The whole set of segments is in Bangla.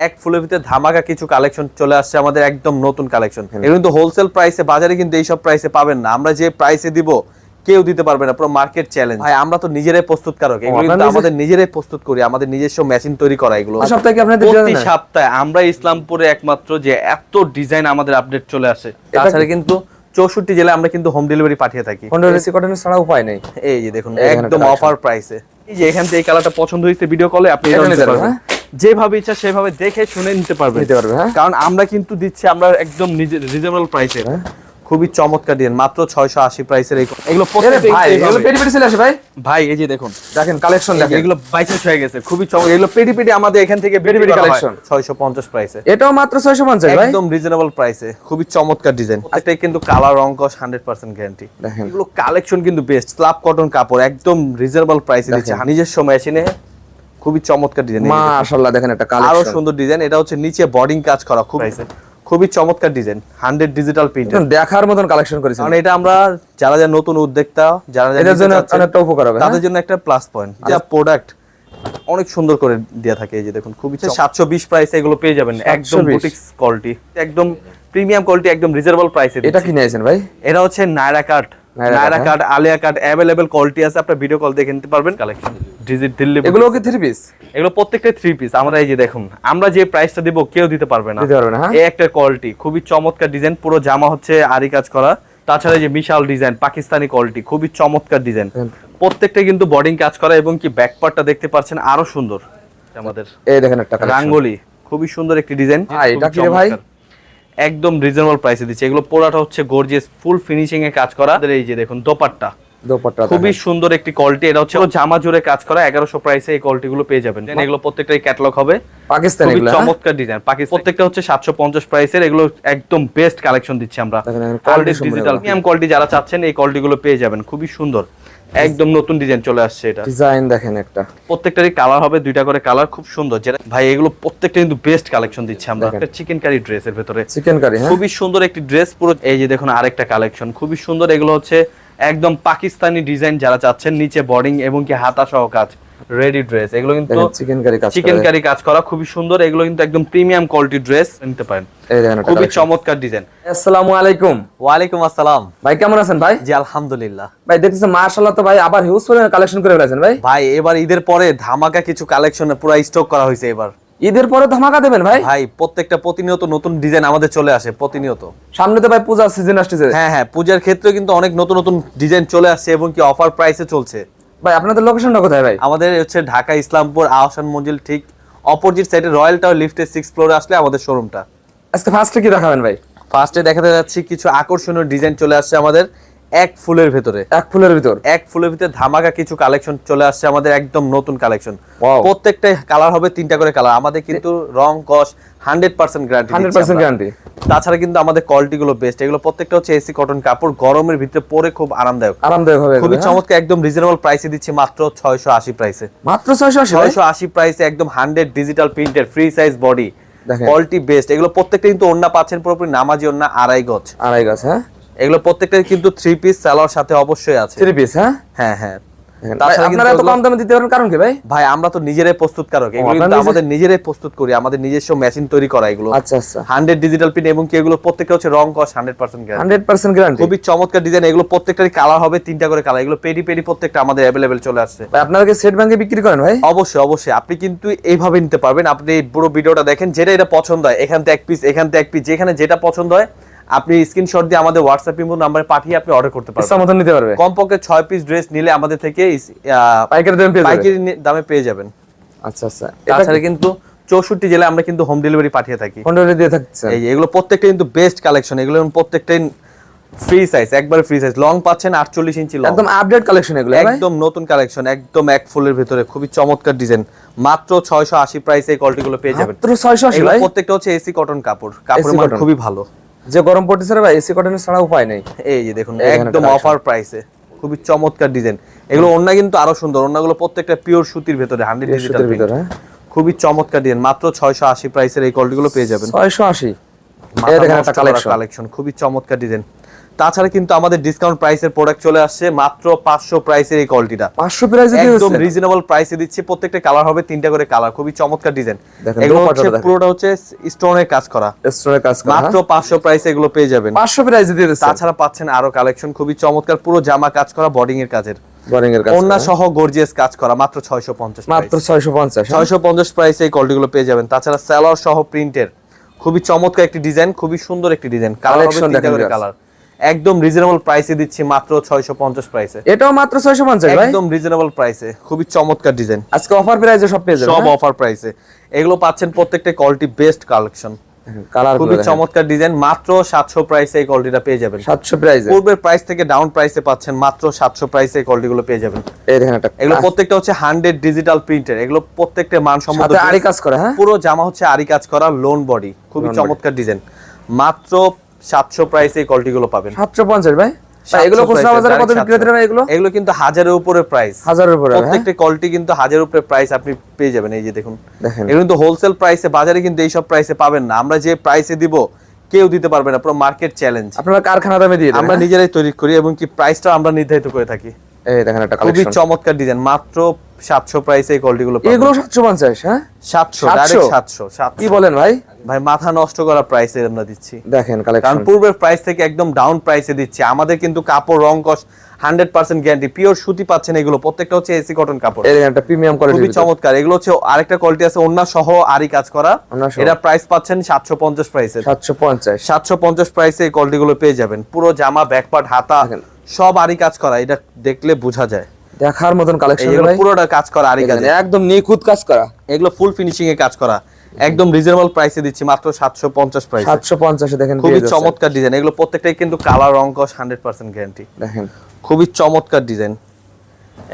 এক ফুলের ভিতরে ধামাকা কিছু কালেকশন চলে আসছে আমাদের একদম নতুন কালেকশন হ্যাঁ। এগুলো কিন্তু হোলসেল প্রাইসে বাজারে কিন্তু এইসব প্রাইসে পাবেন না। আমরা যে প্রাইসে দিব কেউ দিতে পারবে না পুরো মার্কেট চ্যালেঞ্জ ভাই আমরা তো নিজেরাই প্রস্তুতকারক। এগুলো কিন্তু আমাদের নিজেরাই প্রস্তুত করি আমাদের নিজস্ব মেশিন তৈরি করা এগুলো। সপ্তাহে আপনাদের প্রতি? সপ্তাহে আমরা ইসলামপুরে একমাত্র যে এত ডিজাইন আমাদের আপডেট চলে আসে। তাছাড়া কিন্তু চৌষট্টি জেলায় আমরা কিন্তু হোম ডেলিভারি পাঠিয়ে থাকি। কন্ট্রোল এসি কটনের ছাড়া উপায় নেই। এই যে দেখুন একদম অফার প্রাইসে এই যে এখান থেকে এই কালারটা পছন্দ হয়েছে ভিডিও কলে আপনি এটা নিতে পারবেন, পারবেন যেভাবে ইচ্ছা সেভাবে দেখে শুনে নিতে পারবেন নিতে পারবে হ্যাঁ। কারণ আমরা কিন্তু দিচ্ছি আমরা একদম রিজনেবল প্রাইসে হ্যাঁ। খুবই চমৎকার দিন মাত্র ছয়শো আশি প্রাইসের এগুলো ভাই পেটি পেটি চলে আসে ভাই? ভাই এই যে দেখুন। দেখেন কালেকশন দেখেন। এগুলো বাইশেস হয়ে গেছে খুবই চমৎকার এগুলো পেটি পেটি আমাদের এখান থেকে পেটি পেটি collection। ছয়শো পঞ্চাশ প্রাইসে এটাও মাত্র 650 ভাই? একদম রিজনেবল প্রাইসে খুবই চমৎকার ডিজাইন প্রত্যেকটাই কিন্তু কালার রং কস হান্ড্রেড পার্সেন্ট গ্যারান্টি দেখেন। এগুলো কালেকশন কিন্তু বেস্ট স্ল্যাব কটন কাপড় একদম রিজনেবল প্রাইসে দিচ্ছে। নিজস্ব মেশিনে খুবই চমৎকার ডিজাইন মাশাআল্লাহ দেখেন একটা আরও কালেকশন সুন্দর ডিজাইন এটা হচ্ছে নিচে বর্ডিং কাজ করা খুব খুবই চমৎকার ডিজাইন হান্ড্রেড ডিজিটাল প্রিন্ট দেখার মতন কালেকশন করেছেন। কারণ এটা আমরা যারা যারা নতুন উদ্যোক্তা যারা যারা এটার জন্য একটা উপকার হবে হ্যাঁ? তাদের জন্য একটা প্লাস পয়েন্ট যা প্রোডাক্ট অনেক সুন্দর করে দেয়া থাকে এই যে দেখুন খুবই সাতশো বিশ প্রাইসে এগুলো পেয়ে যাবেন একদম 720 বুটিক্স কোয়ালিটি একদম প্রিমিয়াম কোয়ালিটি একদম রিজনেবল প্রাইসে এটা কি নিয়েছেন ভাই? এটা হচ্ছে Naira cut Naira cut, cut Alia cut available quality আছে আপনার ভিডিও কল দেখে নিতে পারবেন। কালেকশন ডিজিট দিল্লি এগুলো কি থ্রি পিস এগুলো প্রত্যেকটা থ্রি পিস আমরা এই যে দেখুন আমরা যে প্রাইসটা দিব কেউ দিতে পারবে না। দিতে পারবে না হ্যাঁ। এই একটা কোয়ালিটি খুবই চমৎকার ডিজাইন পুরো জামা হচ্ছে আরি কাজ করা। তাছাড়া এই যে বিশাল ডিজাইন পাকিস্তানি কোয়ালিটি খুবই চমৎকার ডিজাইন প্রত্যেকটা কিন্তু বডিং কাজ করা এবং কি ব্যাক পার্টটা দেখতে পাচ্ছেন আরও সুন্দর। আমাদের এই দেখেন একটা রাঙ্গলি খুবই সুন্দর একটি ডিজাইন ভাই, এটা কি ভাই? একদম রিজনেবল প্রাইসে দিচ্ছে। এগুলো পোড়াটা হচ্ছে গর্জিয়াস ফুল ফিনিশিং এ কাজ করা। এই যে দেখুন দোপাট্টা। দোপাট্টা খুবই সুন্দর একটি কোয়ালিটি এটা হচ্ছে জামা জুড়ে কাজ করা। এগারোশো প্রাইসে এই কোয়ালিটি গুলো পেয়ে যাবেন। এগুলো প্রত্যেকটাই ক্যাটালগ হবে। পাকিস্তানি হ্যাঁ? চমৎকার ডিজাইন পাকিস্তান। প্রত্যেকটা হচ্ছে সাতশো পঞ্চাশ প্রাইসের এগুলো একদম বেস্ট কালেকশন দিচ্ছি আমরা। সুন্দর ডিজিটাল প্রিমিয়াম কোয়ালিটি যারা চাচ্ছেন এই কোয়ালিটি গুলো পেয়ে যাবেন। খুবই সুন্দর। একদম নতুন ডিজাইন চলে আসছে এটা। ডিজাইন দেখেন একটা। প্রত্যেকটারই কালার হবে দুইটা করে কালার খুব সুন্দর। যেটা ভাই এগুলো প্রত্যেকটা কিন্তু বেস্ট কালেকশন দিচ্ছে আমরা। একটা চিকেন কারি ড্রেসের ভিতরে। চিকেন কারি হ্যাঁ? খুবই সুন্দর একটি ড্রেস পুরো এই যে দেখুন আরেকটা কালেকশন খুবই সুন্দর এগুলো হচ্ছে একদম পাকিস্তানি ডিজাইন যারা চাচ্ছেন নিচে বর্ডিং এবং কি হাতা সহ কাজ। রেডি ড্রেস এগুলো কিন্তু চিকেন কারি কাজ চিকেন কারি কাজ করা খুবই সুন্দর। এগুলো কিন্তু একদম প্রিমিয়াম কোয়ালিটি ড্রেস নিতে পারেন। এই দেখেন একটা খুবই চমৎকার ডিজাইন আসসালামু আলাইকুম। ওয়ালাইকুম আসসালাম। ভাই কেমন আছেন ভাই? জি আলহামদুলিল্লাহ। ভাই দেখতেছেন মাশাআল্লাহ তো ভাই আবার হিউজ পরিমাণে কালেকশন করে ফেলেছেন ভাই। ভাই এবার ঈদের পরে ধামাকা কিছু কালেকশন পুরো স্টক করা হয়েছে এবার। ঈদের পরে ধামাকা দেবেন ভাই? ভাই প্রত্যেকটা প্রতিনিয়ত নতুন ডিজাইন আমাদের চলে আসে প্রতিনিয়ত। সামনে তো ভাই পূজা সিজন আসতেছে। হ্যাঁ হ্যাঁ পূজার ক্ষেত্রে কিন্তু অনেক নতুন নতুন ডিজাইন চলে আসছে এবং কি অফার প্রাইসে চলছে। ভাই আপনাদের লোকেশনটা কোথায় ভাই? আমাদের হচ্ছে ঢাকা ইসলামপুর আহসান মঞ্জিল ঠিক অপোজিট সাইডে রয়্যাল টাওয়ার লিফটের সিক্স ফ্লোরে আসলে আমাদের শোরুমটা আজকে ফার্স্টে কি দেখাবেন ভাই? ফার্স্টে দেখাতে যাচ্ছি কিছু আকর্ষণীয় ডিজাইন চলে আসছে আমাদের এক ফুলের ভেতরে। এক ফুলের ভিতর? এক ফুলের ভিতরে ধামাকা কিছু কালেকশন চলে আসছে আমাদের একদম নতুন কালেকশন Wow. প্রত্যেকটা কালার হবে তিনটা করে কালার আমাদের কিন্তু রং কস hundred percent guarantee hundred percent guarantee তাছাড়া কিন্তু আমাদের কোয়ালিটি গুলো বেস্ট এগুলো প্রত্যেকটা হচ্ছে এসি কটন কাপড় গরমের ভিতরে পরে খুব আরামদায়ক। আরামদায়ক হবে খুবই হ্যাঁ? চমৎকার একদম রিজনেবল প্রাইসে দিচ্ছি মাত্র ছয়শো আশি প্রাইসে মাত্র ছয়শো আশি ভাই? ছয়শো আশি প্রাইসে একদম হান্ড্রেড ডিজিটাল প্রিন্টের free size body. Quality best এগুলো প্রত্যেকটা কিন্তু ওন্না পাচ্ছেন পুরোপুরি নামাজি ওন্না আড়াই গজ। আড়াই গাছ হ্যাঁ? এগুলো প্রত্যেকটা কিন্তু থ্রি পিস সালোয়ার সাথে অবশ্যই আছে। থ্রি পিস হ্যাঁ? হ্যাঁ হ্যাঁ। কিন্তু আপনারা এত কম দামে দিতে পারেন কারণ কি ভাই? ভাই আমরা তো নিজেরাই প্রস্তুতকারক এগুলো কিন্তু আমাদের নিজেরাই প্রস্তুত করি আমাদের নিজস্ব মেশিন তৈরি করা এগুলো। আচ্ছা আচ্ছা। হান্ড্রেড ডিজিটাল প্রিন্ট এবং কি এগুলো প্রত্যেকটা হচ্ছে রং কস গ্যারান্টি খুবই চমৎকার ডিজাইন এগুলো প্রত্যেকটারই কালার হবে তিনটা করে কালার এগুলো পেডি পেডি প্রত্যেকটা আমাদের অ্যাভেলেবেল চলে আসছে। ভাই আপনারা কি সেট ব্যাংকে বিক্রি করেন ভাই? অবশ্যই অবশ্যই আপনি কিন্তু এইভাবে নিতে পারবেন আপনি পুরো ভিডিওটা দেখেন যেটা এটা পছন্দ হয় এখান থেকে এক পিস এখান থেকে এক পিস যেখানে যেটা পছন্দ হয় আপনি স্ক্রিনশট দিয়ে আমাদের হোয়াটসঅ্যাপ ইমো নাম্বারে পাঠিয়ে আপনি অর্ডার করতে পারবেন। মতন নিতে পারবে। কমপক্ষে ছয় পিস ড্রেস নিলে আমাদের থেকে পাইকারি দামে পেয়ে পাইকারি দামে পেয়ে যাবেন। আচ্ছা আচ্ছা। তাছাড়া কিন্তু চৌষট্টি জেলায় আমরা কিন্তু হোম ডেলিভারি পাঠিয়ে থাকি। কন্ট্রোলে দিয়ে থাকছে। এই এগুলো প্রত্যেকটা কিন্তু বেস্ট কালেকশন এগুলো প্রত্যেকটাই ফ্রি সাইজ একবার ফ্রি সাইজ লং পাচ্ছেন আটচল্লিশ ইঞ্চি লং একদম আপডেট কালেকশন এগুলো একদম নতুন কালেকশন একদম এক ফুলের ভিতরে খুবই চমৎকার ডিজাইন মাত্র ছয়শো আশি প্রাইসে এই কোয়ালিটি গুলো পেয়ে যাবেন। মাত্র ছয়শো আশি এগুলো ভাই। প্রত্যেকটা হচ্ছে এসি কটন কাপড়। কাপড়ের মান খুবই ভালো। যে গরম পড়তেছে ভাই এসি কটনের ছাড়া উপায় নেই। এই যে দেখুন একদম অফার প্রাইসে খুবই চমৎকার ডিজাইন এগুলো ওন্না কিন্তু আরও সুন্দর। ওন্নাগুলো প্রত্যেকটা পিওর সুতির ভেতরে হান্ড্রেড ডিজিটাল সুতির ভিতরে। খুবই চমৎকার ডিজাইন মাত্র ছয়শো আশি প্রাইসের এই কোয়ালিটি গুলো পেয়ে যাবেন। ছয়শো আশি। এই দেখেন একটা কালেকশন কালেকশন খুবই চমৎকার ডিজাইন তাছাড়া কিন্তু আমাদের ডিসকাউন্ট প্রাইসের প্রোডাক্ট চলে আসছে মাত্র পাঁচশো প্রাইসের এই কোয়ালিটিটা পাঁচশো প্রাইসে একদম? রিজনেবল প্রাইসে দিচ্ছি। প্রত্যেকটা কালার হবে তিনটা করে কালার খুবই চমৎকার ডিজাইন এগুলো হচ্ছে। পুরোটা হচ্ছে স্টোনের কাজ করা। স্টোরের কাজ করা মাত্র পাঁচশো প্রাইসে এগুলো পেয়ে যাবেন। পাঁচশো প্রাইসে দিয়ে তাছাড়া পাচ্ছেন আরও কালেকশন খুবই চমৎকার পুরো জামা কাজ করা বডিং এর কাজের। সহ গর্জিয়াস কাজ করা মাত্র হ্যাঁ? প্রাইসে এই পেয়ে যাবেন। তাছাড়া স্যালোয়ার সহ প্রিন্টের খুবই চমৎকার একটি ডিজাইন খুবই সুন্দর একটি ডিজাইন করে কালার একদম রিজনেবল প্রাইসে দিচ্ছি মাত্র ছয়শো পঞ্চাশ প্রাইসে এটাও মাত্র ছয়শো পঞ্চাশ ভাই? একদম রিজনেবল প্রাইসে খুবই চমৎকার ডিজাইন আজকে অফার প্রাইসে সব পেয়ে যাবেন সব অফার প্রাইসে এগুলো পাচ্ছেন প্রত্যেকটা কোয়ালিটি বেস্ট কালেকশন কালার খুবই চমৎকার ডিজাইন মাত্র সাতশো প্রাইসে এই কোয়ালিটিটা পেয়ে যাবেন। সাতশো প্রাইসে পূর্বের প্রাইস থেকে ডাউন প্রাইসে পাচ্ছেন মাত্র সাতশো প্রাইসে এই কোয়ালিটি গুলো পেয়ে যাবেন। এই দেখেন একটা এগুলো প্রত্যেকটা হচ্ছে হান্ড্রেড ডিজিটাল প্রিন্টের এগুলো প্রত্যেকটা মানসম্মত আরি কাজ করে হ্যাঁ? পুরো জামা হচ্ছে আরি কাজ করা লোন বডি খুবই চমৎকার ডিজাইন মাত্র সাতশো প্রাইসে এই পাবেন। সাতশো পঞ্চাশ ভাই? ভাই, এগুলো 700 খুচরা বাজারে কত বিক্রি হতে এগুলো? এগুলো কিন্তু হাজারের উপরে প্রাইস হাজারের উপরে হ্যাঁ। প্রত্যেকটা কোয়ালিটি কিন্তু হাজারের উপরে প্রাইস আপনি পেয়ে যাবেন এই যে দেখুন। এগুলো কিন্তু হোলসেল প্রাইসে বাজারে কিন্তু এই সব প্রাইসে পাবেন না। আমরা যে প্রাইসে দিব কেউ দিতে পারবে না পুরো মার্কেট চ্যালেঞ্জ আপনারা কারখানা দামে দিয়ে আমরা নিজেরাই তৈরি করি এবং কি প্রাইসটা আমরা নির্ধারিত করে থাকি। এই দেখেন একটা খুবই চমৎকার ডিজাইন মাত্র সাতশো প্রাইসে এই কোয়ালিটি গুলো এগুলো সাতশো পঞ্চাশ হ্যাঁ? 700? ডাইরেক্ট সাতশো কি বলেন ভাই? ভাই মাথা নষ্ট করা প্রাইসে আমরা দিচ্ছি। দেখেন কারণ পূর্বের প্রাইস থেকে একদম ডাউন প্রাইসে দিচ্ছি। আমাদের কিন্তু কাপড় রং কস হান্ড্রেড পার্সেন্ট গ্যারান্টি পিওর সুতি পাচ্ছেন এগুলো। প্রত্যেকটা হচ্ছে এসি কটন কাপড়। একটা প্রিমিয়াম খুবই চমৎকার। এগুলো হচ্ছে আরেকটা কোয়ালিটি আছে অন্য সহ আরি কাজ করা। এটা প্রাইস পাচ্ছেন সাতশো পঞ্চাশ প্রাইসে সাতশো পঞ্চাশ। সাতশো পঞ্চাশ প্রাইসে এই কোয়ালিটি গুলো পেয়ে যাবেন। পুরো জামা ব্যাকপার্ট হাতা। সব আরি কাজ করা এটা দেখলে বোঝা যায়। দেখার মতন কালেকশন ভাই। পুরোটা কাজ করা আরি কাজ একদম নিখুঁত কাজ করা। এগুলো ফুল ফিনিশিং এ কাজ করা। একদম রিজনেবল প্রাইসে দিচ্ছি মাত্র সাতশো পঞ্চাশ প্রাইস সাতশো পঞ্চাশে দেখেন খুবই চমৎকার ডিজাইন এগুলো প্রত্যেকটাই কিন্তু কালার রং কস হান্ড্রেড পার্সেন্ট গ্যারান্টি দেখেন। খুবই চমৎকার ডিজাইন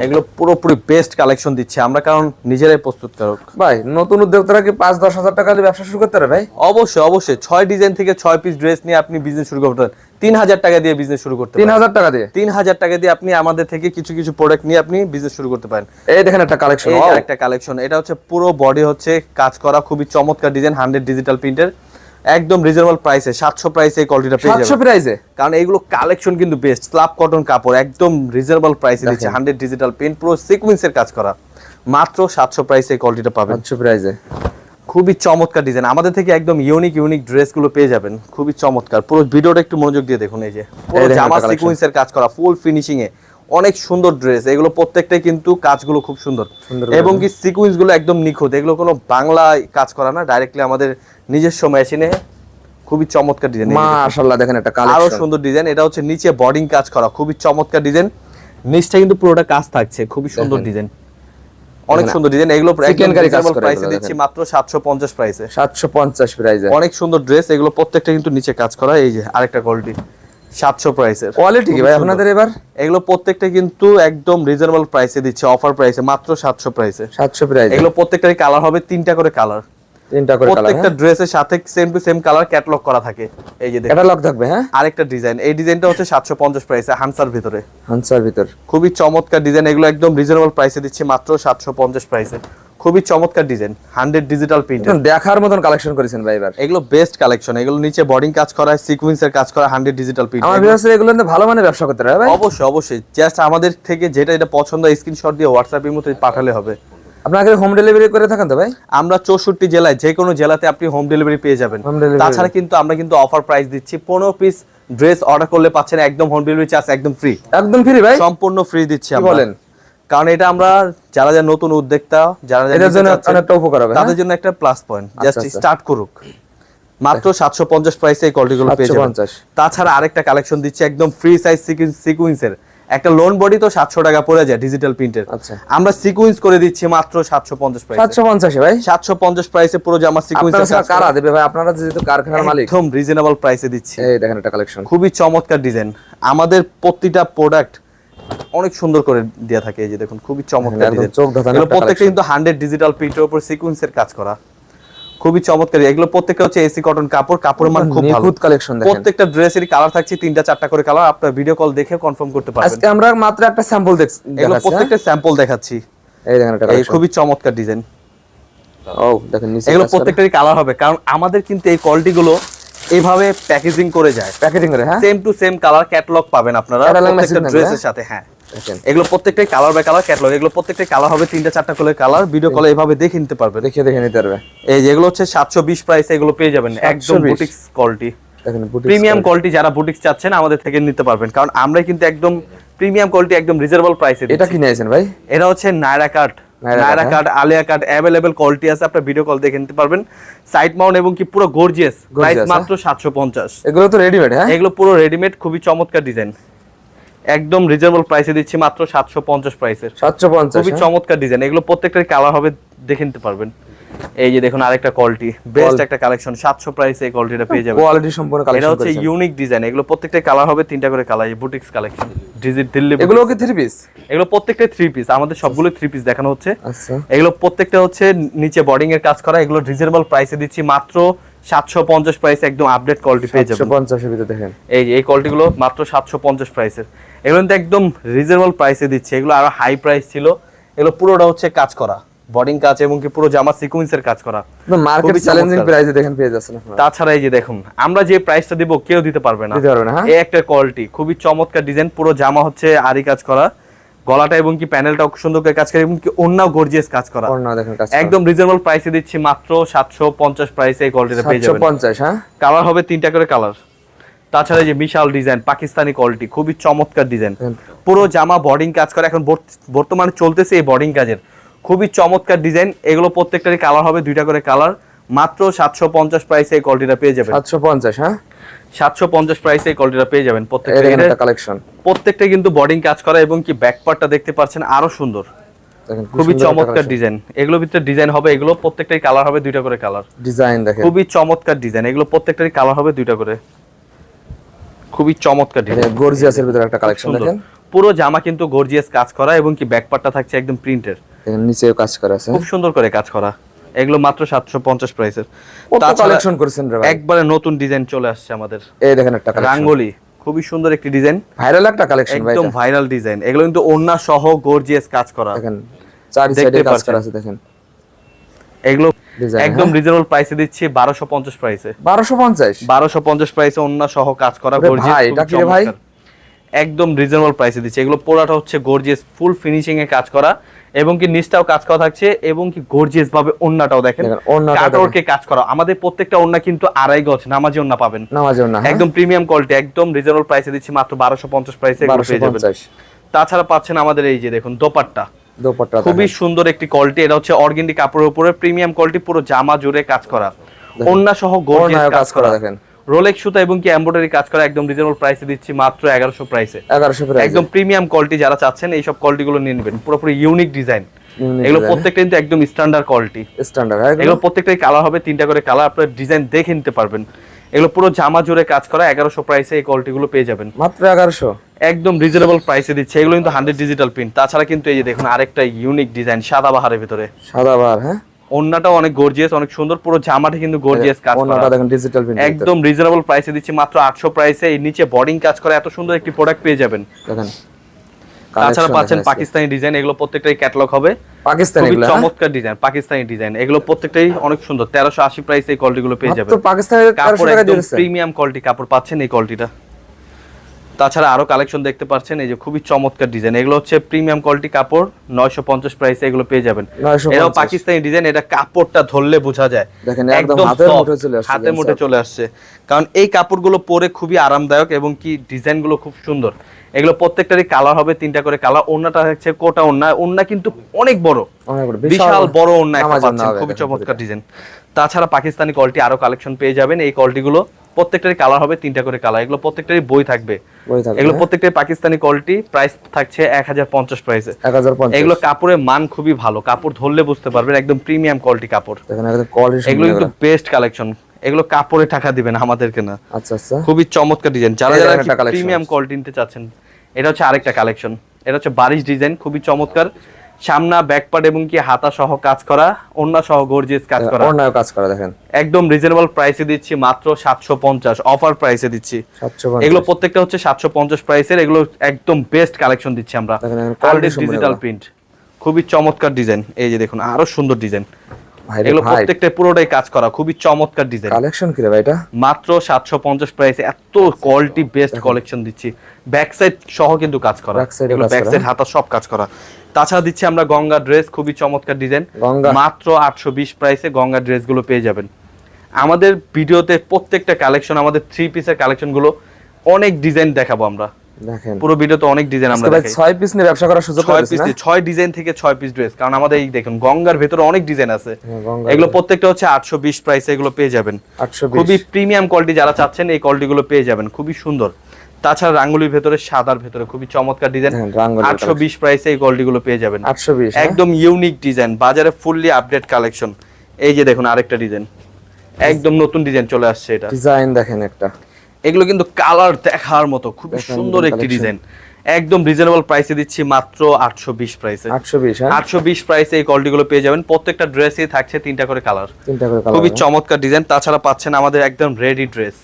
এগুলো পুরোপুরি বেস্ট কালেকশন দিচ্ছে আমরা কারণ নিজেরাই প্রস্তুতকারক ভাই নতুন উদ্যোক্তারা কি পাঁচ দশ হাজার টাকা দিয়ে ব্যবসা শুরু করতে পারে ভাই? অবশ্যই অবশ্যই। ছয় ডিজাইন থেকে ছয় পিস ড্রেস নিয়ে আপনি বিজনেস শুরু করতে পারেন। তিন হাজার টাকা দিয়ে বিজনেস শুরু করতে তিন হাজার টাকা দিয়ে? তিন হাজার টাকা দিয়ে আপনি আমাদের থেকে কিছু কিছু প্রোডাক্ট নিয়ে আপনি বিজনেস শুরু করতে পারেন। এই দেখেন একটা কালেকশন একটা কালেকশন এটা হচ্ছে পুরো বডি হচ্ছে কাজ করা খুবই চমৎকার ডিজাইন হান্ড্রেড ডিজিটাল প্রিন্টের একদম রিজনেবল প্রাইসে সাতশো প্রাইসে এই কোয়ালিটিটা পেয়ে যাবেন। প্রাইসে কারণ এইগুলো কালেকশন কিন্তু বেস্ট স্লাব কটন কাপড় একদম রিজনেবল প্রাইসে দিচ্ছে হান্ড্রেড ডিজিটাল প্রিন্ট পুরো সিকুয়েন্সের কাজ করা। মাত্র সাতশো প্রাইসে এই কোয়ালিটিটা পাবেন। সাতশো প্রাইসে খুবই চমৎকার ডিজাইন আমাদের থেকে একদম ইউনিক ইউনিক ড্রেসগুলো পেয়ে যাবেন। খুবই চমৎকার। পুরো ভিডিওটা একটু মনোযোগ দিয়ে দেখুন এই যে। পুরো জামা সিকুয়েন্সের কাজ করা ফুল ফিনিশিং এ অনেক সুন্দর ড্রেস এগুলো প্রত্যেকটাই কিন্তু কাজগুলো খুব সুন্দর। এবং কি সিকুয়েন্সগুলো একদম নিখুঁত। এগুলো কোনো বাংলায় কাজ করা না ডাইরেক্টলি আমাদের নিজস্ব মেশিনে খুবই চমৎকার ডিজাইন মাশাআল্লাহ দেখেন একটা আরও সুন্দর ডিজাইন এটা হচ্ছে নিচে বডিং কাজ করা। খুবই চমৎকার ডিজাইন নিচটা কিন্তু পুরোটা কাজ থাকছে। খুবই সুন্দর ডিজাইন অনেক সুন্দর ডিজাইন এগুলো chicken curry কাজ করে প্রাইসে দিচ্ছি মাত্র সাতশো পঞ্চাশ প্রাইসে সাতশো পঞ্চাশ প্রাইসে অনেক সুন্দর ড্রেস এগুলো প্রত্যেকটা কিন্তু নিচে কাজ করা। এই যে আরেকটা কোয়ালিটি সাতশো প্রাইসের কোয়ালিটি কি ভাই আপনাদের এবার? এগুলো প্রত্যেকটা কিন্তু একদম রিজনেবল প্রাইসে দিচ্ছে অফার প্রাইসে মাত্র সাতশো প্রাইসে সাতশো প্রাইসে এগুলো প্রত্যেকটারই কালার হবে তিনটা করে কালার তিনটা করে কালার প্রত্যেকটা ড্রেসের সাথে same to same colour catalogue করা থাকে। এই যে দেখুন। ক্যাটালগ থাকবে হ্যাঁ? আরেকটা ডিজাইন এই ডিজাইনটা হচ্ছে সাতশো পঞ্চাশ প্রাইসে হানসার ভিতরে। হানসার ভিতর। খুবই চমৎকার ডিজাইন এগুলো একদম রিজনেবল প্রাইসে দিচ্ছি মাত্র সাতশো পঞ্চাশ প্রাইসে খুবই চমৎকার ডিজাইন হান্ড্রেড ডিজিটাল প্রিন্ট দেখার মতন কালেকশন করেছেন ভাই এবার। এগুলো বেস্ট কালেকশন এগুলো নিচে বডিং কাজ করা সিকুয়েন্সের কাজ করা হান্ড্রেড ডিজিটাল প্রিন্ট আমার এগুলো ভালো মানে ব্যবসা করতে ভাই। অবশ্যই অবশ্যই। জাস্ট আমাদের থেকে যেটা এটা পছন্দ স্ক্রিনশট দিয়ে হোয়াটসঅ্যাপের মতো পাঠালে হবে। আপনাকে হোম ডেলিভারি করে থাকেন তো ভাই? আমরা চৌষট্টি জেলায় যে কোনো জেলাতে আপনি হোম ডেলিভারি পেয়ে যাবেন। তাছাড়া কিন্তু আমরা কিন্তু অফার প্রাইস দিচ্ছি। পনেরো পিস ড্রেস অর্ডার করলে পাচ্ছেন একদম হোম ডেলিভারি চার্জ একদম ফ্রি একদম ফ্রি ভাই? সম্পূর্ণ ফ্রি দিচ্ছি বলেন? কারণ এটা আমরা যারা যারা নতুন উদ্যোক্তা যারা এটার জন্য অনেকটা উপকার হবে হ্যাঁ? তাদের জন্য একটা প্লাস পয়েন্ট জাস্ট আচ্ছা। স্টার্ট করুক। মাত্র সাতশো পঞ্চাশ প্রাইসে এই কোয়ালিটি গুলো পেয়ে যাবেন। তাছাড়া আরেকটা কালেকশন দিচ্ছে একদম ফ্রি সাইজ সিকুয়েন্সের একটা লোন বডি তো সাতশো টাকা পড়ে যায় ডিজিটাল প্রিন্টের আচ্ছা। আমরা সিকুয়েন্স করে দিচ্ছি মাত্র সাতশো পঞ্চাশ প্রাইস সাতশো পঞ্চাশে ভাই? সাতশো পঞ্চাশ প্রাইসে পুরো জামা ছাড়া কারা দেবে ভাই? আপনারা যেহেতু কারখানার মালিক। একদম রিজনেবল প্রাইসে দিচ্ছি। এই দেখেন একটা কালেকশন খুবই চমৎকার ডিজাইন আমাদের প্রতিটা প্রোডাক্ট অনেক সুন্দর করে দেয়া থাকে এই যে দেখুন খুবই চমৎকার এগুলো প্রত্যেকটা কিন্তু হান্ড্রেড ডিজিটাল প্রিন্টের উপর সিকুয়েন্সের কাজ করা। খুবই চমৎকার এগুলো প্রত্যেকটা হচ্ছে এসি কটন কাপড় কাপড়ের মান খুব ভালো। নিখুঁত কালেকশন দেখেন। প্রত্যেকটা ড্রেসেরই কালার থাকছে তিনটা চারটা করে কালার আপনার ভিডিও কল দেখে কনফার্ম করতে পারবেন। আজকে আমরা মাত্র একটা স্যাম্পল এগুলো দেখাচ্ছি হ্যাঁ? প্রত্যেকটা স্যাম্পল দেখাচ্ছি। এই দেখেন একটা এই খুবই চমৎকার ডিজাইন ও দেখেন নিচে এগুলো প্রত্যেকটারই কালার হবে কারণ আমাদের কিন্তু এই কোয়ালিটি গুলো এইভাবে প্যাকেজিং করে যায়। প্যাকেটিং করে হ্যাঁ? Same to same colour catalogue পাবেন আপনারা প্রত্যেকটা ড্রেসের সাথে হ্যাঁ। এগুলো প্রত্যেকটাই কালার বাই কালার ক্যাটালগ এগুলো প্রত্যেকটাই কালার হবে তিনটা চারটা করে কালার ভিডিও কলে এভাবে দেখে নিতে পারবে দেখে দেখে নিতে পারবে। এই যেগুলো হচ্ছে সাতশো বিশ প্রাইসে এগুলো পেয়ে যাবেন। একদম 720 বুটিক্স কোয়ালিটি প্রিমিয়াম। কোয়ালিটি যারা বুটিক্স চাচ্ছেন আমাদের থেকে নিতে পারবেন। কারণ আমরা কিন্তু একদম প্রিমিয়াম কোয়ালিটি একদম রিজনেবল প্রাইসে এটা কি নিয়েছেন ভাই? এটা হচ্ছে Naira cut Naira cut, Alia cut available quality আছে আপনি ভিডিও কল দেখে নিতে পারবেন। সাইড মাউন্ট এবং কি পুরো গর্জিয়াস প্রাইস মাত্র সাতশো পঞ্চাশ। এগুলো তো রেডিমেড হ্যাঁ? এগুলো পুরো রেডিমেড খুবই চমৎকার ডিজাইন একদম রিজনেবল প্রাইসে দিচ্ছি মাত্র সাতশো পঞ্চাশ প্রাইসের সাতশো পঞ্চাশ খুবই চমৎকার ডিজাইন এগুলো প্রত্যেকটার কালার হবে দেখে নিতে পারবেন। এই যে দেখুন আরেকটা কোয়ালিটি বেস্ট একটা কালেকশন সাতশো প্রাইসে এই কোয়ালিটিটা পেয়ে যাবেন। কোয়ালিটি সম্পূর্ণ কালেকশন এটা হচ্ছে ইউনিক ডিজাইন এগুলো প্রত্যেকটা কালার হবে তিনটা করে কালার এই বুটিক্স কালেকশন ডিজিট দিল্লি এগুলো কি থ্রি পিস এগুলো প্রত্যেকটা থ্রি পিস আমাদের সবগুলো থ্রি পিস দেখানো হচ্ছে। আচ্ছা। এগুলো প্রত্যেকটা হচ্ছে নিচে বোর্ডিং এর কাজ করা এগুলো রিজনেবল প্রাইসে দিচ্ছি মাত্র সাতশো পঞ্চাশ প্রাইসে একদম আপডেট কোয়ালিটি পেয়ে যাবেন। পঞ্চাশের ভিতরে দেখেন। এই এই কোয়ালিটি গুলো মাত্র সাতশো পঞ্চাশ প্রাইসের এগুলো কিন্তু একদম রিজনেবল প্রাইসে দিচ্ছে এগুলো আরও হাই প্রাইস ছিল এগুলো পুরোটা হচ্ছে কাজ করা। বোর্ডিং কাজ এবং কি পুরো জামা সিকুয়েন্সের কাজ করা। মার্কেট চ্যালেঞ্জিং প্রাইসে দেখেন পেয়ে যাচ্ছেন আপনারা। তাছাড়া এই যে দেখুন আমরা যে প্রাইসটা দিব কেউ দিতে পারবে না। দিতে পারবে না, হ্যাঁ? এই একটা কোয়ালিটি খুবই চমৎকার ডিজাইন পুরো জামা হচ্ছে আরি কাজ করা। গলাটা এবং কি প্যানেলটাও খুব সুন্দর করে কাজ করা এবং কি অন্যাও গর্জিয়াস কাজ করা। অন্য দেখেন কাজ একদম রিজনেবল প্রাইসে দিচ্ছি মাত্র সাতশো পঞ্চাশ প্রাইসে এই কোয়ালিটিটা পেয়ে যাবেন। পঞ্চাশ হ্যাঁ? কালার হবে তিনটা করে কালার তাছাড়া এই যে বিশাল ডিজাইন পাকিস্তানি কোয়ালিটি খুবই চমৎকার ডিজাইন পুরো জামা বর্ডিং কাজ করে এখন বর্তমানে চলতেছে এই বর্ডিং কাজের। খুবই চমৎকার ডিজাইন। এগুলো প্রত্যেকটারই কালার হবে দুইটা করে কালার মাত্র সাতশো পঞ্চাশ প্রাইসে এই কোয়ালিটিটা পেয়ে যাবেন। সাতশো পঞ্চাশ হ্যাঁ? সাতশো পঞ্চাশ প্রাইসে এই কোয়ালিটিটা পেয়ে যাবেন। প্রত্যেকটা কালেকশন প্রত্যেকটা কিন্তু বর্ডিং কাজ করা এবং কি ব্যাক পার্টটা দেখতে পাচ্ছেন আরও সুন্দর। খুবই চমৎকার ডিজাইন। এগুলোর ভিতরে ডিজাইন হবে এগুলো প্রত্যেকটাই কালার হবে দুইটা করে কালার ডিজাইন দেখেন। খুবই চমৎকার ডিজাইন। এগুলো প্রত্যেকটারই কালার হবে দুইটা করে। খুবই চমৎকার ডিজাইন। গর্জিয়াসের ভিতরে একটা কালেকশন দেখেন। পুরো জামা কিন্তু গর্জিয়াস কাজ করা এবং কি ব্যাক পার্টটা থাকছে একদম প্রিন্টের দেখেন নিচেও কাজ করা আছে। খুব সুন্দর করে কাজ করা। এগুলো মাত্র সাতশো পঞ্চাশ প্রাইসের কত কালেকশন করেছেন রে ভাই? একবারে নতুন ডিজাইন চলে আসছে আমাদের। এই দেখেন একটা কালেকশন রাঙ্গলি খুবই সুন্দর একটি ডিজাইন ভাইরাল একটা কালেকশন ভাই একদম। ভাইরাল ডিজাইন এগুলো কিন্তু ওন্না সহ গর্জিয়াস কাজ করা। দেখেন চারি সাইডে কাজ করা আছে দেখেন। এগুলো একদম রিজনেবল প্রাইসে দিচ্ছি বারোশো পঞ্চাশ প্রাইসে বারোশো পঞ্চাশ? বারোশো পঞ্চাশ প্রাইসে অন্য সহ কাজ করা gorgeous, ভাই, এটা কি রে ভাই? একদম রিজনেবল প্রাইসে দিচ্ছে। এগুলো পোড়াটা হচ্ছে গর্জিয়াস ফুল ফিনিশিং এ কাজ করা। এবং কি নিচটাও কাজ করা থাকছে এবং কি গর্জিয়াস ভাবে ওন্নাটাও দেখেন। কাটওয়ার্কে কাজ করা। আমাদের প্রত্যেকটা ওন্না কিন্তু আড়াই গজ নামাজি ওন্না পাবেন। নামাজের না হ্যাঁ? একদম প্রিমিয়াম কোয়ালিটি একদম রিজনেবল প্রাইসে দিচ্ছি মাত্র বারোশো পঞ্চাশ প্রাইসে এগুলো পেয়ে যাবেন। তাছাড়া পাচ্ছেন আমাদের এই যে দেখুন দোপাট্টা। দোপাট্টা খুবই সুন্দর একটি কোয়ালিটি এটা হচ্ছে অর্গেন্ডি কাপড়ের উপরে প্রিমিয়াম কোয়ালিটি পুরো জামা জুড়ে কাজ করা। ওন্না সহ গর্জিয়াস কাজ করা দেখেন। রোলেক্স সুতা এবং কি এমব্রয়ডারি কাজ করা একদম রিজনেবল প্রাইসে দিচ্ছি মাত্র এগারোশো প্রাইসে এগারোশো একদম প্রিমিয়াম কোয়ালিটি যারা চাচ্ছেন এইসব কোয়ালিটি গুলো নিয়ে নেবেন। পুরোপুরি ইউনিক ডিজাইন এগুলো প্রত্যেকটা কিন্তু একদম স্ট্যান্ডার্ড কোয়ালিটি স্ট্যান্ডার্ড এগুলো প্রত্যেকটাই কালার হবে তিনটা করে কালার আপনার ডিজাইন দেখে নিতে পারবেন। এগুলো পুরো জামা জুড়ে কাজ করা এগারোশো প্রাইসে এই কোয়ালিটি গুলো পেয়ে যাবেন। মাত্র এগারোশো? একদম রিজনেবল প্রাইসে দিচ্ছে। এগুলো কিন্তু হান্ড্রেড ডিজিটাল প্রিন্ট তাছাড়া কিন্তু এই যে দেখুন আরেকটা ইউনিক ডিজাইন সাদা বাহারের ভিতরে। সাদা বার হ্যাঁ? ওন্নাটাও অনেক গর্জিয়াস অনেক সুন্দর পুরো জামাটা কিন্তু গর্জিয়াস কাজ করা। দেখেন ডিজিটাল প্রিন্ট একদম রিজনেবল প্রাইসে দিচ্ছি মাত্র আটশো প্রাইসে এই নিচে বোর্ডিং কাজ করে এত সুন্দর একটি প্রোডাক্ট পেয়ে যাবেন। দেখেন। তাছাড়া পাচ্ছেন পাকিস্তানি ডিজাইন এগুলো প্রত্যেকটাই ক্যাটালগ হবে। পাকিস্তানি এগুলো হ্যাঁ? চমৎকার ডিজাইন পাকিস্তানি ডিজাইন এগুলো প্রত্যেকটাই অনেক সুন্দর তেরোশো আশি প্রাইসে এই কোয়ালিটি গুলো পেয়ে যাবেন। মাত্র পাকিস্তানের কাপড় একদম প্রিমিয়াম কোয়ালিটি কাপড় পাচ্ছেন এই কোয়ালিটিটা তাছাড়া আরও কালেকশন দেখতে পাচ্ছেন এই যে খুবই চমৎকার ডিজাইন এগুলো হচ্ছে প্রিমিয়াম কোয়ালিটি কাপড় নয়শো পঞ্চাশ প্রাইসে এগুলো পেয়ে যাবেন। 950 এরাও পাকিস্তানি ডিজাইন এটা কাপড়টা ধরলে বোঝা যায়। একদম হাতে soft, চলে আসছে, মুঠে চলে আসছে। কারণ এই কাপড়গুলো পরে খুবই আরামদায়ক এবং কি ডিজাইনগুলো খুব সুন্দর। এগুলো প্রত্যেকটারই কালার হবে তিনটা করে কালার ওন্নাটা হচ্ছে কোটা ওন্না ওন্না কিন্তু অনেক বড়। বিশাল বড় ওন্না একটা পাচ্ছেন খুবই চমৎকার ডিজাইন তাছাড়া পাকিস্তানি কোয়ালিটি আরও কালেকশন পেয়ে যাবেন এই কোয়ালিটি গুলো প্রত্যেকটারই কালার হবে তিনটা করে কালার এগুলো প্রত্যেকটারই বই থাকবে। এগুলো হ্যাঁ? প্রত্যেকটাই পাকিস্তানি কোয়ালিটি প্রাইস থাকছে এক হাজার পঞ্চাশ প্রাইসে এগুলো কাপড়ের মান খুবই ভালো কাপড় ধরলে বুঝতে পারবেন একদম প্রিমিয়াম কোয়ালিটি কাপড়। এগুলো কিন্তু বেস্ট কালেকশন এগুলো কাপড়ে টাকা দিবেন আমাদেরকে না। আচ্ছা আচ্ছা। খুবই চমৎকার ডিজাইন যারা যারা প্রিমিয়াম কোয়ালিটি নিতে চাচ্ছেন এটা হচ্ছে আরেকটা কালেকশন এটা হচ্ছে বারিশ ডিজাইন খুবই চমৎকার। সামনা ব্যাকপার্ট এবং কি হাতা সহ কাজ করা অন্য সহ গর্জিয়াস কাজ করা। ওড়নায় কাজ করা দেখেন। একদম রিজনেবল প্রাইসে দিচ্ছি মাত্র সাতশো পঞ্চাশ। অফার প্রাইসে দিচ্ছি। এগুলো প্রত্যেকটা হচ্ছে সাতশো পঞ্চাশ প্রাইসের এগুলো একদম বেস্ট কালেকশন দিচ্ছি আমরা। ডিজিটাল প্রিন্ট খুবই চমৎকার ডিজাইন এই যে দেখুন আরও সুন্দর ডিজাইন এগুলো প্রত্যেকটা পুরোটাই কাজ করা খুবই চমৎকার ডিজাইন কালেকশন কি ভাই এটা? মাত্র সাতশো পঞ্চাশ প্রাইসে এত কোয়ালিটি বেস্ট কালেকশন দিচ্ছি। ব্যাক সাইড সহ কিন্তু কাজ করা। এগুলো ব্যাক সাইড হাতা সব কাজ করা। তাছাড়া দিচ্ছি আমরা গঙ্গা ড্রেস খুবই চমৎকার ডিজাইন গঙ্গা। মাত্র আটশো বিশ প্রাইসে গঙ্গা ড্রেসগুলো পেয়ে যাবেন। আমাদের ভিডিওতে প্রত্যেকটা কালেকশন আমাদের থ্রি পিসের কালেকশনগুলো অনেক ডিজাইন দেখাবো আমরা। দেখেন। পুরো ভিডিওতে অনেক ডিজাইন আমরা দেখাই। ছয় পিস নিয়ে ব্যবসা করার সুযোগ ছয় করে পিস দিচ্ছি ডিজাইন থেকে ছয় পিস ড্রেস কারণ আমাদের এই দেখুন গঙ্গার ভেতরে অনেক ডিজাইন আছে। হ্যাঁ, এগুলো প্রত্যেকটা হচ্ছে আটশো বিশ প্রাইসে এগুলো পেয়ে যাবেন। 820 খুবই প্রিমিয়াম কোয়ালিটি যারা চাচ্ছেন এই কোয়ালিটি গুলো পেয়ে যাবেন। খুবই সুন্দর। তাছাড়া রাঙ্গুলির ভেতরে সাদার ভেতরে খুবই চমৎকার ডিজাইন হ্যাঁ, রাঙ্গুলির আটশো বিশ প্রাইসে এই কোয়ালিটি গুলো পেয়ে যাবেন। হ্যাঁ? একদম ইউনিক ডিজাইন বাজারে ফুললি আপডেট কালেকশন এই যে দেখুন আরেকটা ডিজাইন একদম নতুন ডিজাইন চলে আসছে এটা। ডিজাইন দেখেন একটা। এগুলো কিন্তু কালার দেখার মতো খুব সুন্দর একটি ডিজাইন একদম রিজনেবল প্রাইসে দিচ্ছি মাত্র আটশো বিশ প্রাইসে আটশো বিশ হ্যাঁ? প্রাইসে এই কোয়ালিটি গুলো পেয়ে যাবেন। প্রত্যেকটা ড্রেসে থাকছে তিনটা করে কালার তিনটা করে কালার খুবই চমৎকার ডিজাইন তাছাড়া পাচ্ছেন আমাদের একদম রেডি ড্রেস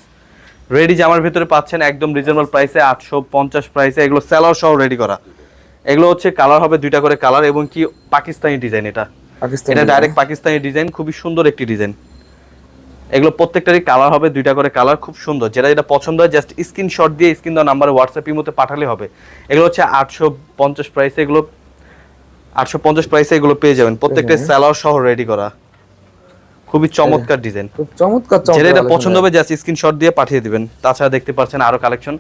রেডি জামার ভিতরে পাচ্ছেন একদম রিজনেবল প্রাইসে আটশো পঞ্চাশ প্রাইসে এগুলো সেলার সহ রেডি করা। এগুলো হচ্ছে কালার হবে দুইটা করে কালার এবং কি পাকিস্তানি ডিজাইন এটা। এটা ডাইরেক্ট পাকিস্তানি ডিজাইন খুবই সুন্দর একটি ডিজাইন এগুলো প্রত্যেকটারই কালার হবে দুইটা করে কালার খুব সুন্দর। যেটা যেটা পছন্দ হয় জাস্ট স্ক্রিনশট দিয়ে স্ক্রিন দেওয়া নাম্বারে হোয়াটসঅ্যাপ মধ্যে পাঠালে হবে। এগুলো হচ্ছে আটশো পঞ্চাশ প্রাইসে এগুলো আটশো পঞ্চাশ প্রাইসে এগুলো পেয়ে যাবেন। প্রত্যেকটা স্যালার সহ রেডি করা। খুবই চমৎকার ডিজাইন চমৎকার যেটা এটা পছন্দ হবে জাস্ট স্ক্রিনশট দিয়ে পাঠিয়ে দিবেন। তাছাড়া দেখতে পাচ্ছেন আরও কালেকশন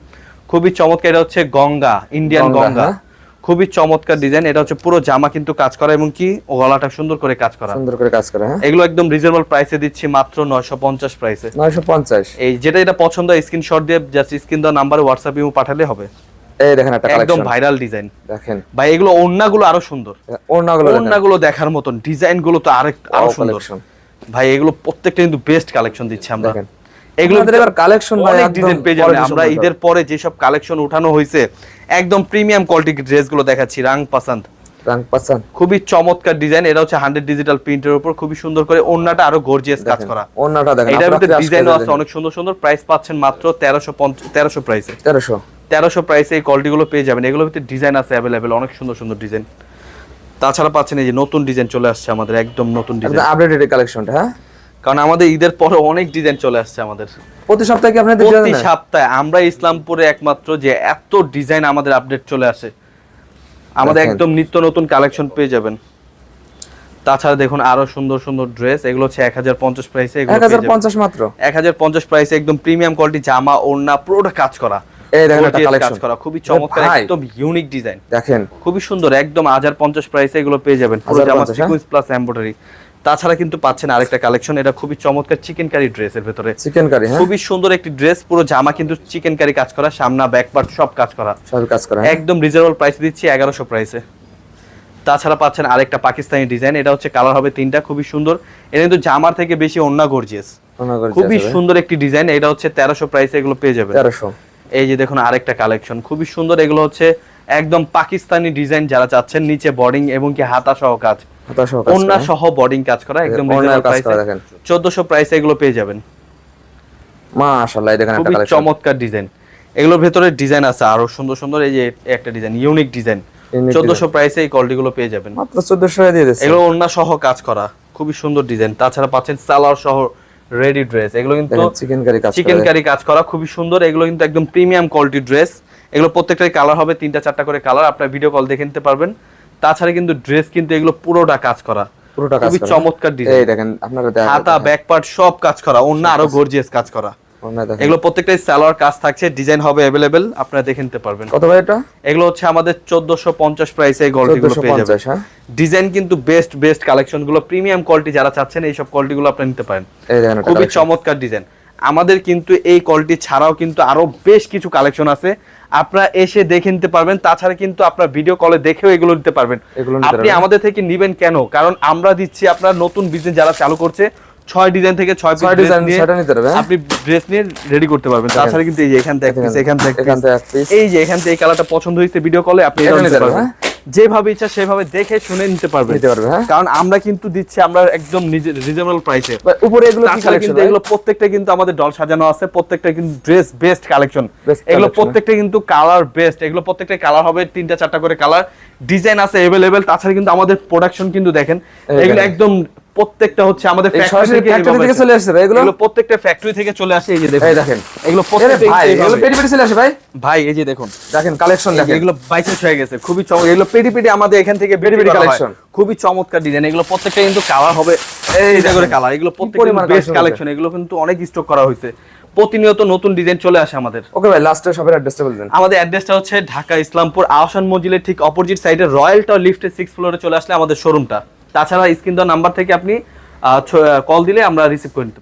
খুবই চমৎকার এটা হচ্ছে গঙ্গা ইন্ডিয়ান গঙ্গা, গঙ্গা। হ্যাঁ। খুবই চমৎকার ডিজাইন এটা হচ্ছে পুরো জামা কিন্তু কাজ করা এবং কি গলাটা সুন্দর করে কাজ করা। সুন্দর করে কাজ করে হ্যাঁ। এগুলো একদম রিজনেবল প্রাইসে দিচ্ছি মাত্র নয়শো পঞ্চাশ প্রাইসে নয়শো পঞ্চাশ। এই যেটা এটা পছন্দ স্ক্রিনশট দিয়ে জাস্ট স্ক্রিন দেওয়া নাম্বারে হোয়াটসঅ্যাপ ইমো পাঠালে হবে। এই দেখেন একটা কালেকশন একদম ভাইরাল ডিজাইন দেখেন। ভাই এগুলো ওন্নাগুলো আরও সুন্দর। ওড়নাগুলো দেখেন। ওন্নাগুলো দেখার মতন ডিজাইনগুলো তো আরেক আরও সুন্দর। ভাই এগুলো প্রত্যেকটা কিন্তু বেস্ট কালেকশন দিচ্ছি আমরা। দেখেন। এগুলো এবার কালেকশন ভাই একদম ডিজাইন পেয়ে যাবেন। আমরা ঈদের পরে যেসব কালেকশন উঠানো হয়েছে একদম প্রিমিয়াম কোয়ালিটির ড্রেসগুলো দেখাচ্ছি রাং পাসান্ত রাং পাচ্ছেন খুবই চমৎকার ডিজাইন এটা হচ্ছে হান্ড্রেড ডিজিটাল প্রিন্টের উপর খুবই সুন্দর করে ওন্নাটা আরও গর্জিয়াস কাজ করা। ওড়নাটা দেখেন এটার ভিতরে ডিজাইনও আছে অনেক সুন্দর সুন্দর প্রাইস পাচ্ছেন মাত্র তেরোশো তেরোশো প্রাইসে তেরোশো। তেরোশো প্রাইসে এই কোয়ালিটিগুলো পেয়ে যাবেন এগুলোর ভিতরে ডিজাইন আছে অ্যাভেলেবেল অনেক সুন্দর সুন্দর ডিজাইন তাছাড়া পাচ্ছেন এই যে নতুন ডিজাইন চলে আসছে আমাদের একদম নতুন ডিজাইন আপডেটেড কালেকশনটা হ্যাঁ? কারণ আমাদের ঈদের পরে অনেক ডিজাইন চলে আসছে আমাদের। প্রতি সপ্তাহে কি আপনাদের প্রতি সপ্তাহে। আমরা ইসলামপুরে একমাত্র যে এত ডিজাইন আমাদের আপডেট চলে আসে। আমাদের একদম নিত্য নতুন কালেকশন পেয়ে যাবেন। তাছাড়া দেখুন আরও সুন্দর সুন্দর ড্রেস এগুলো হচ্ছে এক হাজার পঞ্চাশ প্রাইসে এক হাজার পঞ্চাশ মাত্র? এক হাজার পঞ্চাশ প্রাইসে একদম প্রিমিয়াম কোয়ালিটি জামা ওড়না পুরোটা কাজ করা। এই দেখেন একটা কালেকশন কাজ করা। খুবই চমৎকার একদম ইউনিক ডিজাইন দেখেন। খুবই সুন্দর একদম হাজার পঞ্চাশ প্রাইসে এগুলো পেয়ে যাবেন। পুরো জামা? সিকুয়েন্স প্লাস এমব্রয়ডারি তাছাড়া কিন্তু পাচ্ছেন আরেকটা কালেকশন এটা খুবই চমৎকার চিকেন কারি ড্রেসের ভেতরে। চিকেন কারি হ্যাঁ। খুবই সুন্দর একটি ড্রেস পুরো জামা কিন্তু চিকেন কারি কাজ করা সামনা ব্যাক পার্ট সব কাজ করা। সব কাজ করে হ্যাঁ? একদম রিজনেবল প্রাইস দিচ্ছি এগারোশো প্রাইসে তাছাড়া পাচ্ছেন আরেকটা পাকিস্তানি ডিজাইন এটা হচ্ছে কালার হবে তিনটা খুবই সুন্দর। এটা কিন্তু জামার থেকে বেশি অন্য গর্জিয়াস খুবই সুন্দর একটি ডিজাইন এটা হচ্ছে তেরোশো প্রাইসে এগুলো পেয়ে যাবেন। তেরোশো। এই যে দেখুন আরেকটা কালেকশন খুবই সুন্দর এগুলো হচ্ছে একদম পাকিস্তানি ডিজাইন যারা চাচ্ছেন নিচে বর্ডিং এবং কি হাতা সহ কাজ। ওন্না সহ বর্ডিং কাজ করা একদম দেখেন। প্রাইসে এগুলো পেয়ে যাবেন। মাশাআল্লাহ দেখেন একটা কালেকশন চমৎকার ডিজাইন এগুলোর ভেতরে ডিজাইন আছে আরও সুন্দর সুন্দর এই যে একটা ডিজাইন ইউনিক ডিজাইন প্রাইসে এই কোয়ালিটি গুলো পেয়ে যাবেন। মাত্র 1400 দিয়ে দিচ্ছে। এগুলো অন্য সহ কাজ করা খুবই সুন্দর ডিজাইন তাছাড়া পাচ্ছেন সালোয়ার সহ রেডি ড্রেস এগুলো কিন্তু চিকেন কারি কাজ চিকেন কারি। কাজ করা খুবই সুন্দর। এগুলো কিন্তু একদম প্রিমিয়াম কোয়ালিটি ড্রেস এগুলো প্রত্যেকটাই কালার হবে তিনটা চারটা করে কালার আপনার ভিডিও কল দেখে নিতে পারবেন। তাছাড়া কিন্তু ড্রেস কিন্তু এগুলো পুরোটা কাজ করা। পুরোটা কাজ খুবই করে। চমৎকার এই দেখেন আপনারা দেখেন। হাতা ব্যাক পার্ট সব কাজ করা অন্য আরও গর্জিয়াস কাজ। করা। এগুলো প্রত্যেকটাই সালোয়ার কাজ থাকছে ডিজাইন হবে অ্যাভেলেবেল আপনারা দেখে নিতে পারবেন। কত ভাই এটা? এগুলো হচ্ছে আমাদের চোদ্দশো পঞ্চাশ প্রাইসে এই কোয়ালিটিগুলো পেয়ে যাবেন। 1450 হ্যাঁ। ডিজাইন কিন্তু বেস্ট বেস্ট কালেকশনগুলো প্রিমিয়াম কোয়ালিটি যারা চাচ্ছেন এইসব কোয়ালিটি গুলো আপনি নিতে পারেন। এই দেখেন খুবই চমৎকার ডিজাইন আমাদের কিন্তু এই কলটি ছাড়াও কিন্তু আরও বেশ কিছু কালেকশন আছে। আপনারা এসে দেখে নিতে পারবেন তাছাড়া কিন্তু আপনার ভিডিও কলে দেখেও এগুলো নিতে পারবেন। আপনি আমাদের থেকে নিবেন কেন? কারণ আমরা দিচ্ছি আপনার নতুন বিজনেস যারা চালু করছে ছয় ডিজাইন থেকে ছয় design নিয়ে সেটা নিতে পারবে, হ্যাঁ? আপনি ড্রেস নিয়ে রেডি করতে পারবেন। তাছাড়া কিন্তু এই যে এখান থেকে এখান থেকে এই যে এখান থেকে এই কালারটা পছন্দ হয়েছে ভিডিও কলে আপনি এটা নিতে পারবেন, পারবেন। যেভাবে ইচ্ছা সেভাবে দেখে শুনে নিতে পারবেন নিতে পারবে, হ্যাঁ? কারণ আমরা কিন্তু দিচ্ছি আমরা একদম রিজনেবল প্রাইসে ভাই, উপরে এগুলো কি তাছাড়া কালেকশন কিন্তু এগুলো প্রত্যেকটা কিন্তু আমাদের ডল সাজানো আছে প্রত্যেকটা কিন্তু ড্রেস বেস্ট কালেকশন Best এগুলো collection, প্রত্যেকটা কিন্তু কালার বেস্ট এগুলো প্রত্যেকটা কালার হবে তিনটা চারটা করে কালার ডিজাইন আছে अवेलेबल তাছাড়া কিন্তু আমাদের প্রোডাকশন কিন্তু দেখেন এই এগুলো দেখেন। একদম প্রত্যেকটা হচ্ছে আমাদের সরাসরি থেকে চলে আসছে ভাই এগুলো? এগুলো প্রত্যেকটা ফ্যাক্টরি থেকে চলে আসে এই যে দেখুন। এই দেখেন। এগুলো প্রত্যেকটা ভাই এগুলো পেটি পেটি চলে আসে ভাই? ভাই এই যে দেখুন। দেখেন কালেকশন দেখেন। এগুলো বাইসেস হয়ে গেছে খুবই চমৎকার এগুলো পেডি পেডি আমাদের এখান থেকে পেডি পেডি কালেকশন খুবই চমৎকার ডিজাইন এগুলো প্রত্যেকটা কিন্তু কালার হবে এই যে করে কালার এগুলো প্রত্যেকটা বেস্ট কালেকশন এগুলো কিন্তু অনেক স্টক করা হয়েছে। প্রতিনিয়ত নতুন ডিজাইন চলে আসে আমাদের। ওকে ভাই লাস্টে শপের অ্যাড্রেসটা বলবেন আমাদের অ্যাড্রেসটা হচ্ছে ঢাকা ইসলামপুর আহসান মঞ্জিলের ঠিক অপোজিট সাইডে রয়্যাল টাওয়ার লিফটের সিক্স ফ্লোরে চলে আসলে আমাদের শোরুমটা তাছাড়া স্ক্রিন দেওয়া নাম্বার থেকে আপনি কল দিলে আমরা রিসিভ করে নিতে